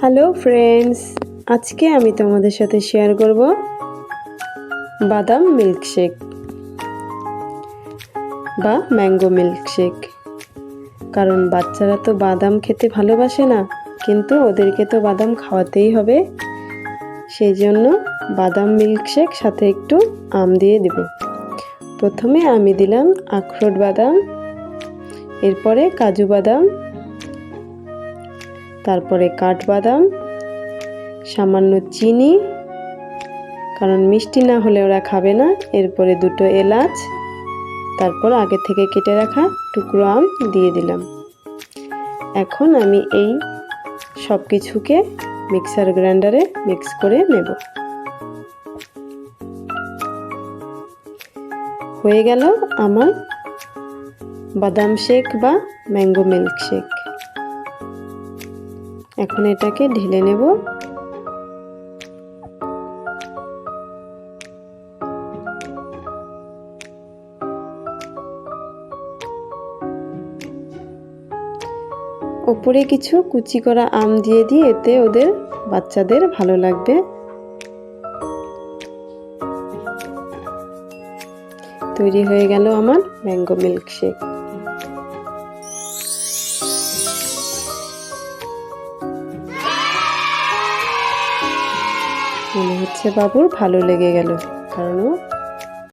Hello friends আজকে আমি তোমাদের সাথে শেয়ার করব বাদাম মিল্কশেক বা ম্যাঙ্গো মিল্কশেক কারণ বাচ্চারা তো বাদাম খেতে ভালোবাসে না, কিন্তু ওদেরকে তো বাদাম খাওয়াতেই হবে। সেই জন্য বাদাম মিল্কশেক সাথে একটু আম দিয়ে দেব। প্রথমে আমি দিলাম আখরোট বাদাম, এরপরে কাজু বাদাম তারপরে কাঠবাদাম, সামান্য চিনি, কারণ মিষ্টি না হলে ওরা খাবে না। এরপরে দুটো এলাচ, তারপর আগে থেকে কেটে রাখা টুকরো আম দিয়ে দিলাম। এখন আমি এই সব কিছুকে মিক্সার গ্রাইন্ডারে মিক্স করে নেব। হয়ে গেল আমার বাদাম শেক বা ম্যাঙ্গো মিল্ক শেক। এখন এটাকে ঢেলে নেব। ওপরে কিছু কুচি করা আম দিয়ে দিই এতে ওদের বাচ্চাদের ভালো লাগবে। তৈরি হয়ে গেল আমার ম্যাঙ্গো মিল্ক মনে হচ্ছে বাবুর ভালো লেগে গেল। কারণ ও